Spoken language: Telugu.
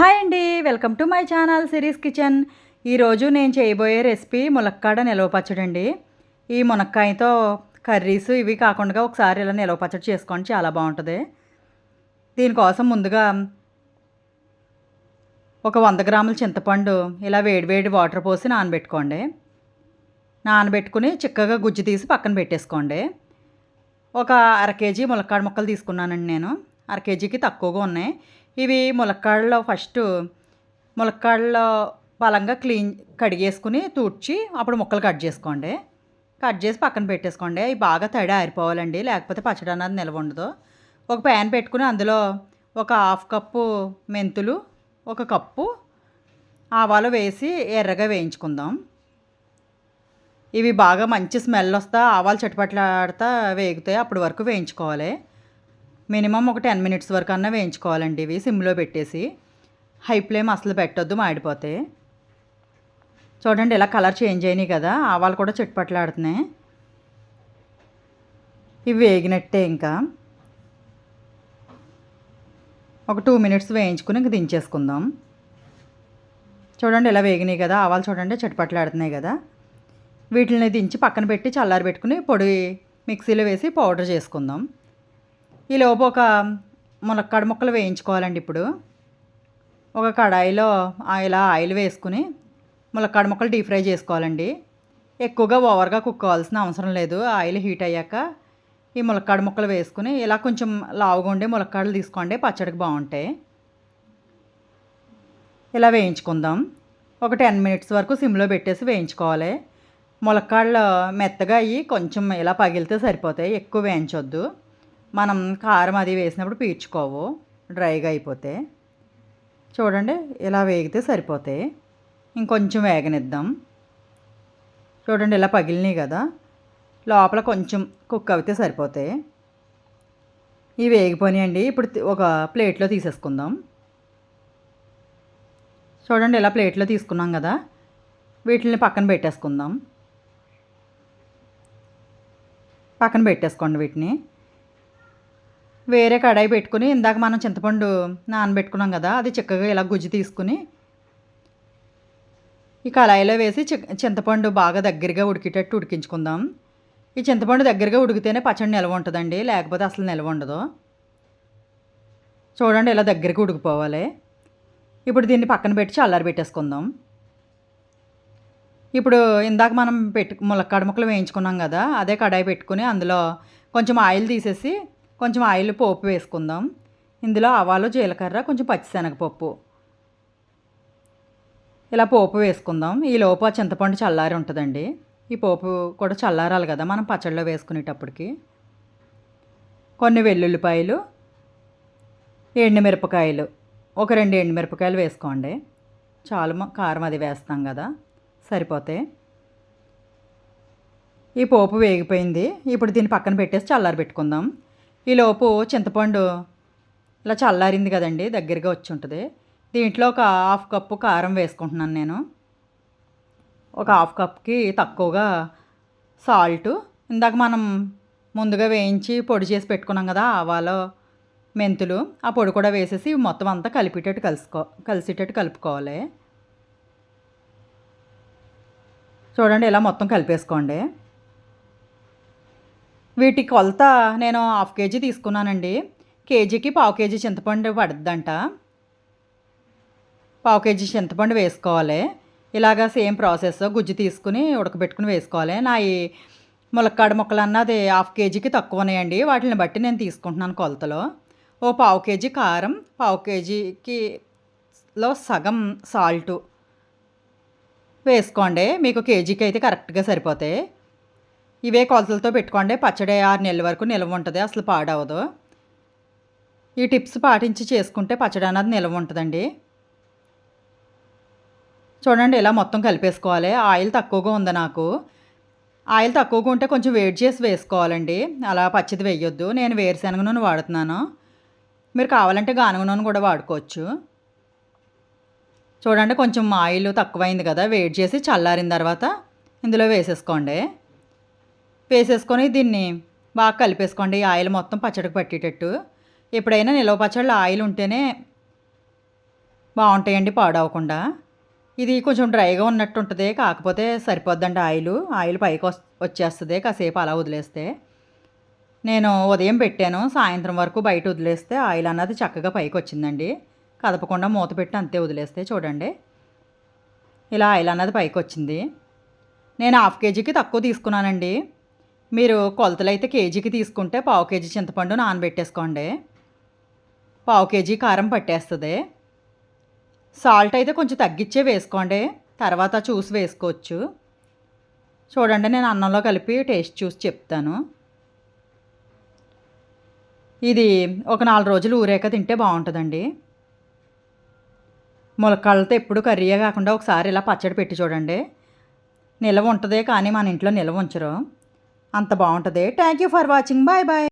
హాయ్ అండి welcome to my channel series kitchen. ఈరోజు నేను చేయబోయే రెసిపీ ములక్కాడ నిలవ పచ్చడి అండి. ఈ మునక్కాయతో కర్రీస్ ఇవి కాకుండా ఒకసారి ఇలా నిలవ పచ్చడి చేసుకోండి చాలా బాగుంటుంది. దీనికోసం ముందుగా ఒక వంద గ్రాముల చింతపండు ఇలా వేడివేడి వాటర్ పోసి నానబెట్టుకోండి. నానబెట్టుకుని చిక్కగా గుజ్జు తీసి పక్కన పెట్టేసుకోండి. ఒక అర కేజీ ములక్కాడ ముక్కలు తీసుకున్నానండి నేను. అర కేజీకి తక్కువగా ఉన్నాయి. ఇవి ములక్కాడలో ఫస్ట్ ములక్కాడలో బలంగా క్లీన్ కడిగేసుకుని తూడ్చి అప్పుడు ముక్కలు కట్ చేసుకోండి. కట్ చేసి పక్కన పెట్టేసుకోండి. ఇవి బాగా తడి ఆరిపోవాలండి. లేకపోతే పచ్చడి అన్నది నిల్వ ఉండదు. ఒక ప్యాన్ పెట్టుకుని అందులో ఒక హాఫ్ కప్పు మెంతులు ఒక కప్పు ఆవాలు వేసి ఎర్రగా వేయించుకుందాం. ఇవి బాగా మంచి స్మెల్ వస్తా ఆవాలు చట్టుపట్లాడుతా వేగుతాయి. అప్పటి వరకు వేయించుకోవాలి. మినిమం ఒక టెన్ మినిట్స్ వరకు అన్నా వేయించుకోవాలండి ఇవి సిమ్లో పెట్టేసి. హై ఫ్లేమ్ అసలు పెట్టొద్దు మాడిపోతే. చూడండి ఇలా కలర్ చేంజ్ అయినాయి కదా ఆవాలు కూడా చిట్పట్లాడుతున్నాయి. ఇవి వేగినట్టే ఇంకా. ఒక టూ మినిట్స్ వేయించుకుని ఇంక దించేసుకుందాం. చూడండి ఇలా వేగినాయి కదా ఆవాలు చూడండి చిట్పట్లాడుతున్నాయి కదా. వీటిని దించి పక్కన పెట్టి చల్లారి పెట్టుకుని పొడి మిక్సీలో వేసి పౌడర్ చేసుకుందాం. ఈ లోపు ఒక మునక్కాడ ముక్కలు వేయించుకోవాలండి ఇప్పుడు. ఒక కడాయిలో ఇలా ఆయిల్ వేసుకుని ములక్కాడ ముక్కలు డీప్ ఫ్రై చేసుకోవాలండి. ఎక్కువగా ఓవర్గా కుక్కోవాల్సిన అవసరం లేదు. ఆయిల్ హీట్ అయ్యాక ఈ ములక్కాడ ముక్కలు వేసుకుని ఇలా కొంచెం లావుగా ఉండే ములక్కాడలు తీసుకోండి. పచ్చడికి బాగుంటాయి. ఇలా వేయించుకుందాం. ఒక టెన్ మినిట్స్ వరకు సిమ్లో పెట్టేసి వేయించుకోవాలి. ములక్కాడలు మెత్తగా అయ్యి కొంచెం ఇలా పగిలితే సరిపోతాయి. ఎక్కువ వేయించొద్దు. మనం కారం అది వేసినప్పుడు పీల్చుకోవు డ్రైగా అయిపోతే. చూడండి ఇలా వేగితే సరిపోతాయి ఇంకొంచెం వేగనిద్దాం. చూడండి ఇలా పగిలినాయి కదా. లోపల కొంచెం కుక్ అయితే సరిపోతాయి ఇవి వేగిపోయినాయండి. ఇప్పుడు ఒక ప్లేట్లో తీసేసుకుందాం. చూడండి ఇలా ప్లేట్లో తీసుకున్నాం కదా. వీటిని పక్కన పెట్టేసుకుందాం. పక్కన పెట్టేసుకోండి వీటిని. వేరే కడాయి పెట్టుకుని ఇందాక మనం చింతపండు నానబెట్టుకున్నాం కదా అది చిక్కగా ఇలా గుజ్జు తీసుకుని ఈ కళాయిలో వేసి చింతపండు బాగా దగ్గరగా ఉడికేటట్టు ఉడికించుకుందాం. ఈ చింతపండు దగ్గరగా ఉడికితేనే పచ్చడి నిల్వ ఉంటుందండి లేకపోతే అసలు నిల్వ ఉండదు. చూడండి ఇలా దగ్గరికి ఉడికిపోవాలి. ఇప్పుడు దీన్ని పక్కన పెట్టి చల్లారి పెట్టేసుకుందాం. ఇప్పుడు ఇందాక మనం పెట్టు ములక్కాడ ముక్కలు వేయించుకున్నాం కదా అదే కడాయి పెట్టుకుని అందులో కొంచెం ఆయిల్ తీసేసి కొంచెం ఆయిల్ పోపు వేసుకుందాం. ఇందులో ఆవాలు జీలకర్ర కొంచెం పచ్చిశనగపప్పు. ఇలా పోపు వేసుకుందాం. ఈ లోపు ఆ చింతపండు చల్లారి ఉంటుందండి. ఈ పోపు కూడా చల్లారాలి కదా మనం పచ్చడిలో వేసుకునేటప్పటికి. కొన్ని వెల్లుల్లిపాయలు ఎండుమిరపకాయలు. ఒక రెండు ఎండుమిరపకాయలు వేసుకోండి. చాలు కారం అది వేస్తాం కదా సరిపోతే. ఈ పోపు వేగిపోయింది. ఇప్పుడు దీన్ని పక్కన పెట్టేసి చల్లారి పెట్టుకుందాం ఈలోపు చింతపండు ఇలా చల్లారింది కదండి దగ్గరగా వచ్చి ఉంటుంది దీంట్లో ఒక హాఫ్ కప్పు కారం వేసుకుంటున్నాను నేను. ఒక హాఫ్ కప్కి తక్కువగా సాల్ట్. ఇందాక మనం ముందుగా వేయించి పొడి చేసి పెట్టుకున్నాం కదా ఆవాలు మెంతులు ఆ పొడి కూడా వేసేసి మొత్తం అంతా కలిపేటట్టు కలుసుకో కలిసేటట్టు కలుపుకోవాలి. చూడండి ఇలా మొత్తం కలిపేసుకోండి. వీటి కొలత నేను హాఫ్ కేజీ తీసుకున్నానండి. కేజీకి పావు కేజీ చింతపండు పడుద్దంట. పావు కేజీ చింతపండు వేసుకోవాలి. ఇలాగా సేమ్ ప్రాసెస్ గుజ్జు తీసుకుని ఉడకబెట్టుకుని వేసుకోవాలి. నా ఈ ములక్కాడ ముక్కలు అన్నది హాఫ్ కేజీకి తక్కువ ఉన్నాయండి వాటిని బట్టి నేను తీసుకుంటున్నాను కొలతలో. ఓ పావు కేజీ కారం పావు కేజీకి లో సగం సాల్టు వేసుకోండి. మీకు కేజీకి అయితే కరెక్ట్గా సరిపోతాయి. ఇవే కొలతలతో పెట్టుకోండి. పచ్చడి ఆరు నెలల వరకు నిల్వ ఉంటుంది. అసలు పాడవదు. ఈ టిప్స్ పాటించి చేసుకుంటే పచ్చడి అన్నది నిల్వ ఉంటుందండి. చూడండి ఇలా మొత్తం కలిపేసుకోవాలి. ఆయిల్ తక్కువగా ఉంది నాకు. ఆయిల్ తక్కువగా ఉంటే కొంచెం వేడి చేసి వేసుకోవాలండి. అలా పచ్చిది వేయొద్దు. నేను వేరుశనగ నూనె వాడుతున్నాను. మీరు కావాలంటే గానుగ నూనె కూడా వాడుకోవచ్చు. చూడండి కొంచెం ఆయిల్ తక్కువైంది కదా. వేడి చేసి చల్లారిన తర్వాత ఇందులో వేసేసుకోండి. వేసేసుకొని దీన్ని బాగా కలిపేసుకోండి. ఆయిల్ మొత్తం పచ్చడికి పట్టేటట్టు. ఎప్పుడైనా నిలవ పచ్చళ్ళు ఆయిల్ ఉంటేనే బాగుంటాయండి పాడవకుండా. ఇది కొంచెం డ్రైగా ఉన్నట్టు ఉంటుంది. కాకపోతే సరిపోద్దండి ఆయిల్. ఆయిల్ పైకి వచ్చేస్తుంది. కాసేపు అలా వదిలేస్తే. నేను ఉదయం పెట్టాను. సాయంత్రం వరకు బయట వదిలేస్తే ఆయిల్ అన్నది చక్కగా పైకి వచ్చిందండి. కదపకుండా మూత పెట్టి అంతే వదిలేస్తే చూడండి. ఇలా ఆయిల్ అన్నది పైకి వచ్చింది. నేను హాఫ్ కేజీకి తక్కువ తీసుకున్నానండి. మీరు కొలతలు అయితే కేజీకి తీసుకుంటే పావు కేజీ చింతపండు నానబెట్టేసుకోండి. పావు కేజీ కారం పట్టేస్తుంది. సాల్ట్ అయితే కొంచెం తగ్గించే వేసుకోండి. తర్వాత చూసి వేసుకోవచ్చు. చూడండి నేను అన్నంలో కలిపి టేస్ట్ చూసి చెప్తాను. ఇది ఒక నాలుగు రోజులు ఊరేక తింటే బాగుంటుందండి. ములక్కాళ్ళతో ఎప్పుడు కర్రీయే కాకుండా ఒకసారి ఇలా పచ్చడి పెట్టి చూడండి. నిల్వ ఉంటుంది కానీ మన ఇంట్లో నిల్వ ఉంచరు. అంత బాగుంటుంది. Thank you for watching bye bye